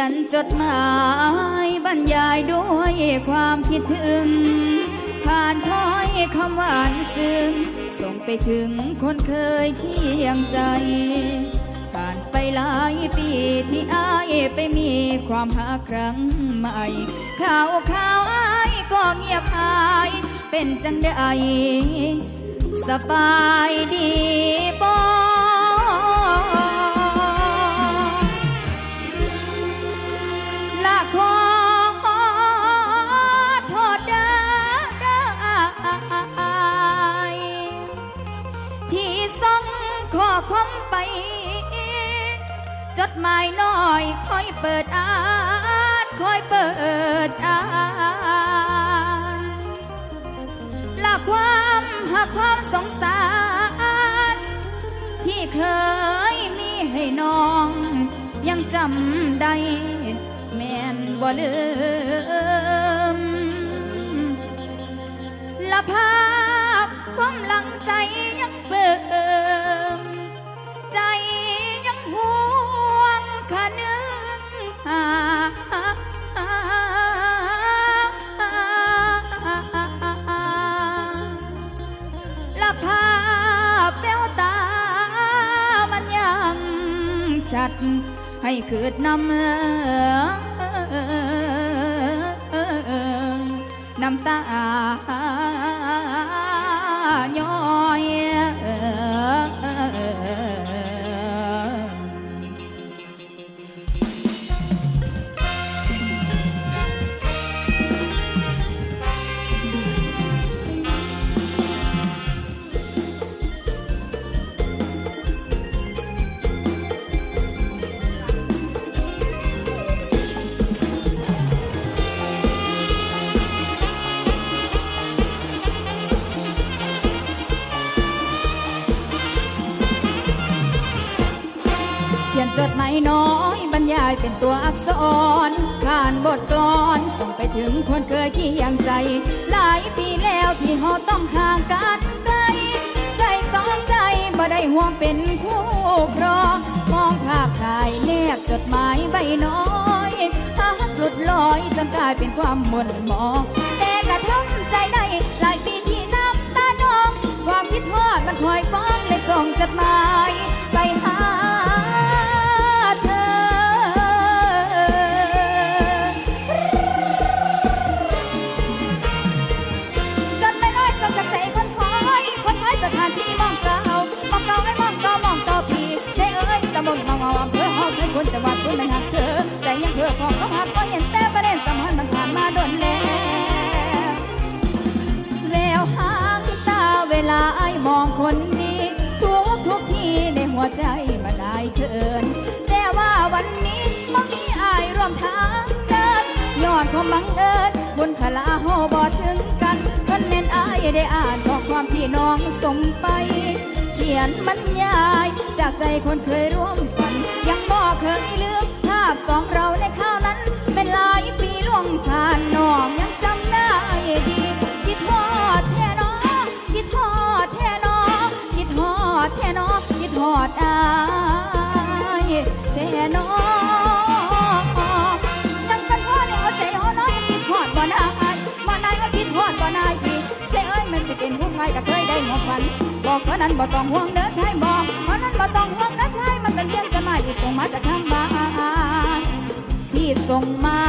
ยนจดหมายบรรยายด้วยความคิดถึง ผ่านถ้อยคำหวานซึ้งส่งไปถึงคนเคยเคียงใจ ผ่านไปหลายปีที่อายไปมีความหาครั้งใหม่ ข่าวข่าวอายก็เงียบหาย เป็นจังได้สบายดี จดหมายน้อยคอยเปิดอ่านคอยเปิดอ่านละความหักความสงสาร ที่เคยมีให้น้อง ยังจำได้แม่นบ่ลืมละพา ชัด ให้เกิดน้ำเอ่อน้ำตาย้อ จดหมายน้อยบรรยายเป็นตัวอักษรผ่านบทกลอนส่งไปถึงคนเคยเคียงใจ หลายปีแล้วที่เราต้องห่างกันไกลใจสองใจบ่ได้ห่วงเป็นคู่ครองมองภาพถ่ายแนบจดหมายใบน้อยหักหลุดลอยจนกลายเป็นความหม่นหมองแต่กระทำใจได้หลายปีที่น้ำตานอง ความคิดทอดมันคอยฟ้องเลยส่งจดหมาย น แต่ว่าวันนี้มันมีอายร่วมทางเดินยอดความบังเอิญบุญพลาโหบอถึงกันคนเน้นอายได้อ่านข้อความที่น้องส่งไป เขียนบรรยาย จากใจคนเคยร่วมฝัน ยังบอกเคยลืมภาพสองเราในข้าวนั้น เป็นหลายปีล่วงผ่าน สิเป็นผู้ชายก็เคยได้หมดวันบอกเท่านั้นบ่ต้องห่วงเด้อใช่บอกเท่านั้นบ่ต้องห่วงเด้อใช่มันเป็นเพียงจะมาที่ส่งมาจากทางบ้านที่ส่งมา